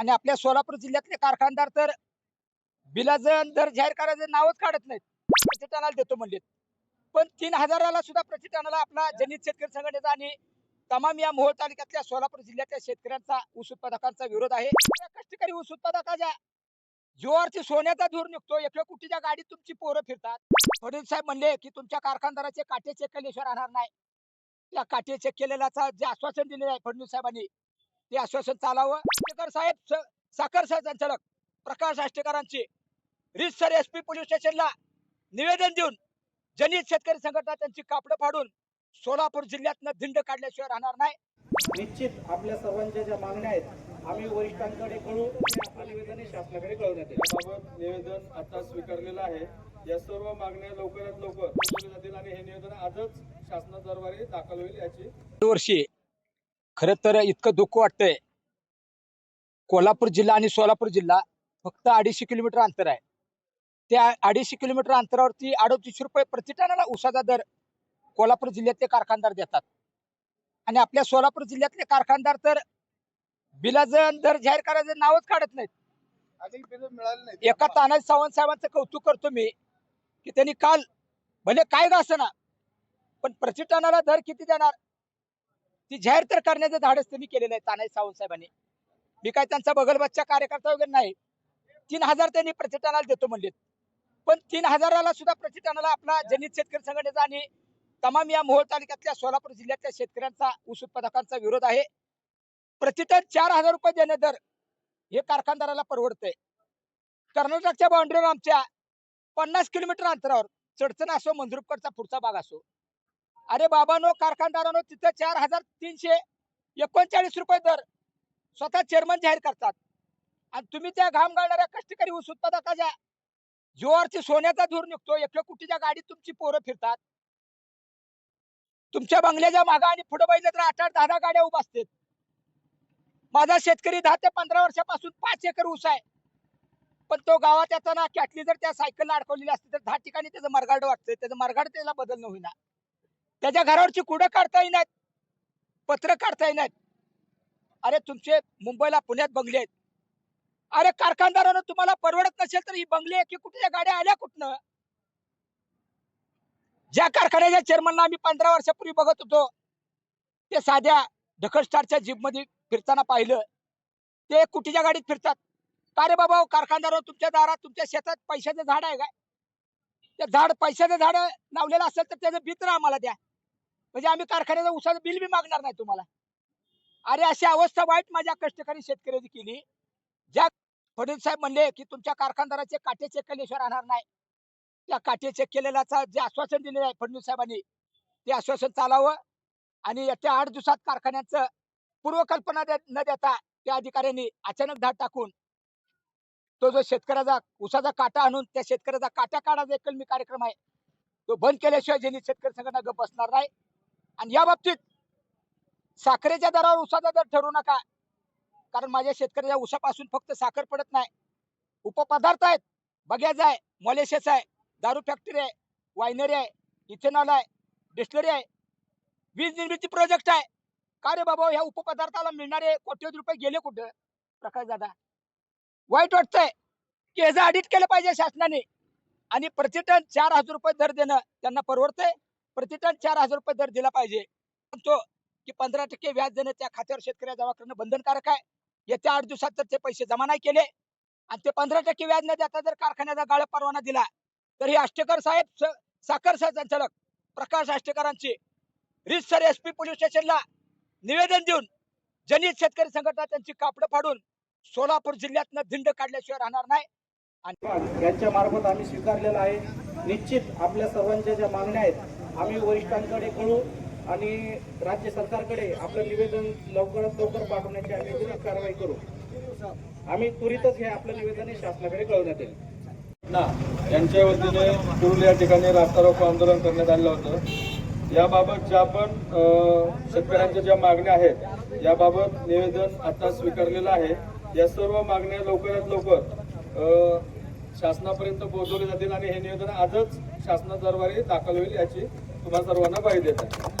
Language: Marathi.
आणि आपल्या सोलापूर जिल्ह्यातले कारखानदार तर बिलाचं दर जाहीर करायचं नावच काढत नाहीत. प्रतिटनाला देतो म्हणले पण तीन हजाराला सुद्धा प्रतिटनाला आपला जनित शेतकरी संघटनेचा आणि तमाम या मोहोळ तालुक्यातल्या सोलापूर जिल्ह्यातल्या शेतकऱ्यांचा ऊस उत्पादकांचा विरोध आहे. कष्टकरी ऊस उत्पादकाच्या जीवावरती सोन्याचा धूर निघतो. एकल्या कुटीच्या गाडीत तुमची पोरं फिरतात? फडणवीस साहेब म्हणले की तुमच्या कारखानदाराचे काटे चेक केल्याशिवाय राहणार नाही. त्या काटे चेक केलेल्याचा जे आश्वासन दिलेलं आहे फडणवीस साहेबांनी ते आश्वासन चालावं. आष्टेकर साहेब साखर संचालक प्रकाश आष्टेकरांची रितसर एस पी पोलीस स्टेशनला निवेदन देऊन जनित शेतकरी संघटना त्यांची कापडं फाडून सोलापूर जिल्ह्यातनं धिंड काढल्याशिवाय राहणार नाही. निश्चित आपल्या सर्वांच्या ज्या मागण्या आहेत आम्ही वरिष्ठांकडे कळू आणि निवेदने शासनाकडे कळवण्यात येईल. याबाबत निवेदन आता स्वीकारलेलं आहे. या सर्व मागण्या लवकरात लवकर जातील आणि हे निवेदन आजच शासना दरबारी दाखल होईल याची वर्षी खर तर इतकं दुःख वाटतंय. कोल्हापूर जिल्हा आणि सोलापूर जिल्हा फक्त अडीचशे किलोमीटर अंतर आहे. त्या अडीचशे किलोमीटर अंतरावरती अडतीसशे रुपये प्रति टनाला उसाचा दर कोल्हापूर जिल्ह्यातले कारखानदार देतात. आणि आपल्या सोलापूर जिल्ह्यातले कारखानदार तर बिलाचं दर जाहीर करायचं नावच काढत नाहीत. एका तानाजी सावंत साहेबांचं कौतुक करतो मी की त्यांनी काल भले काय का ना पण प्रति टनाला दर किती देणार? ती जाहीर तर करण्याचं धाडस त्यांनी केलेलं आहे तानाजी सावंत साहेबांनी. मी काय त्यांचा बगलबच्चा कार्यकर्ता वगैरे नाही. तीन हजार त्यांनी प्रतिष्ठानाला देतो म्हणले पण तीन हजाराला सुद्धा प्रतिष्ठानाला आपला जनित शेतकरी संघटनेचा आणि तमाम या मोहोळ तालुक्यातल्या सोलापूर जिल्ह्यातल्या शेतकऱ्यांचा ऊस उत्पादकांचा विरोध आहे. प्रतिटन चार हजार रुपये देणे दर हे कारखानदाराला परवडतंय. कर्नाटकच्या बाउंड्रीवर आमच्या पन्नास किलोमीटर अंतरावर चडचण असो मंजरूपकडचा पुढचा भाग असो अरे बाबानो कारखानदारानो तिथं चार हजार तीनशे एकोणचाळीस रुपये दर स्वतः चेअरमन जाहीर करतात. आणि तुम्ही त्या घाम गाळणाऱ्या कष्टकरी ऊस उत्पादकाच्या जोवरची सोन्याचा धूर निघतो एकल्या कुटीच्या गाडीत तुमची पोरं फिरतात. तुमच्या बंगल्याच्या मागा आणि पुढे बघितलं तर आठ आठ दहा दहा गाड्या उभा असतात माझा शेतकरी दहा ते पंधरा वर्षापासून पाच एकर ऊस आहे. पण तो गावात येताना कॅटली जर त्या सायकलला अडकवलेली असते तर दहा ठिकाणी त्याचं मरगाड वाटतंय. त्याचं मरगाड त्याला बदल न होईना. त्याच्या घरावरची कुडं काढता येईनात. पत्र काढता येईनात. अरे तुमचे मुंबईला पुण्यात बंगले आहेत. अरे कारखानदारानं तुम्हाला परवडत नसेल तर ही बंगले की कुठल्या गाड्या आल्या कुठनं? ज्या कारखान्याच्या चेअरमनला आम्ही पंधरा वर्षापूर्वी बघत होतो ते साध्या ढकल स्टारच्या जीपमध्ये फिरताना पाहिलं. ते कुठीच्या गाडीत फिरतात? का रे बाबा कारखानदार तुमच्या दारात तुमच्या शेतात पैशाचं झाड आहे काय? ते झाड पैशाचं झाड लावलेलं असेल तर त्याचं बी आम्हाला द्या. म्हणजे आम्ही कारखान्याचं उसाचं बिल बी मागणार नाही तुम्हाला. अरे अशी अवस्था वाईट माझ्या कष्टकरी शेतकऱ्याची केली. ज्या फडणवीस साहेब म्हणले की तुमच्या कारखानदाराचे काटे चेक केल्याशिवाय राहणार नाही. त्या काटे चेक केलेल्याचा जे आश्वासन दिलेलं आहे फडणवीस साहेबांनी ते आश्वासन चालावं आणि येत्या आठ दिवसात कारखान्याचं पूर्वकल्पना दे- न देता त्या अधिकाऱ्यांनी अचानक धाड टाकून तो जो शेतकऱ्याचा उसाचा काटा आणून त्या शेतकऱ्याचा काटा काढायचा एक कलमी कार्यक्रम आहे तो बंद केल्याशिवाय ज्यांनी शेतकरी संघटना गप बसणार नाही. आणि या बाबतीत साखरेच्या दरावर उसाचा दर ठरवू नका. कारण माझ्या शेतकऱ्याच्या उसापासून फक्त साखर पडत नाही. उपपदार्थ आहेत. बग्याज आहे. मॉलेशियस आहे. दारू फॅक्टरी आहे. वायनरी आहे. इथेनॉल आहे. डिस्टलरी आहे. वीज निर्मिती प्रोजेक्ट आहे. का रे बाबा ह्या उपपदार्थाला मिळणारे कोट्यवधी रुपये गेले कुठं? प्रकाश दादा. वाईट वाटतंय. की ह्याचं ऑडिट केलं पाहिजे शासनाने. आणि प्रतिटन चार हजार रुपये दर देणं त्यांना परवडतंय. प्रति टन चार हजार रुपये दर दिला पाहिजे. म्हणतो की पंधरा टक्के व्याज देणं त्या खात्यावर शेतकऱ्या जमा करणं बंधनकारक आहे. येत्या आठ दिवसात जर ते पैसे जमा नाही केले. आणि ते पंधरा टक्के व्याज न देता जर कारखान्याचा गाळप परवाना दिला तर हे आष्टेकर साहेब साखर संचालक प्रकाश आष्टेकरांची रितसर एस पी पोलीस स्टेशनला निवेदन देऊन जनित शेतकरी संघटना त्यांची कापडं फाडून सोलापूर जिल्ह्यातनं धिंड काढल्याशिवाय राहणार नाही. यांच्या मार्फत आम्ही स्वीकारलेला आहे. निश्चित आपल्या सर्वांच्या ज्या मागण्या आहेत आम्ही वरिष्ठांकडे कळू आणि राज्य सरकारकडे आपलं निवेदन लवकरात लवकर पाठवण्याची आम्ही त्वरित कारवाई करू. आम्ही त्वरितच हे आपलं निवेदन हे शासनाकडे कळवण्यात येईल. ना यांच्या वतीने कुरुल या ठिकाणी रास्ता रोको आंदोलन करण्यात आलं होतं. याबाबत ज्या पण शेतकऱ्यांच्या ज्या मागण्या आहेत याबाबत निवेदन आता स्वीकारलेलं आहे. या सर्व मागण्या लवकरात लवकर शासनापर्यंत पोहोचवले जातील आणि हे निवेदन आजच शासना दरबारी दाखल होईल याची तुम्हाला सर्वांना पाहिजे आहे.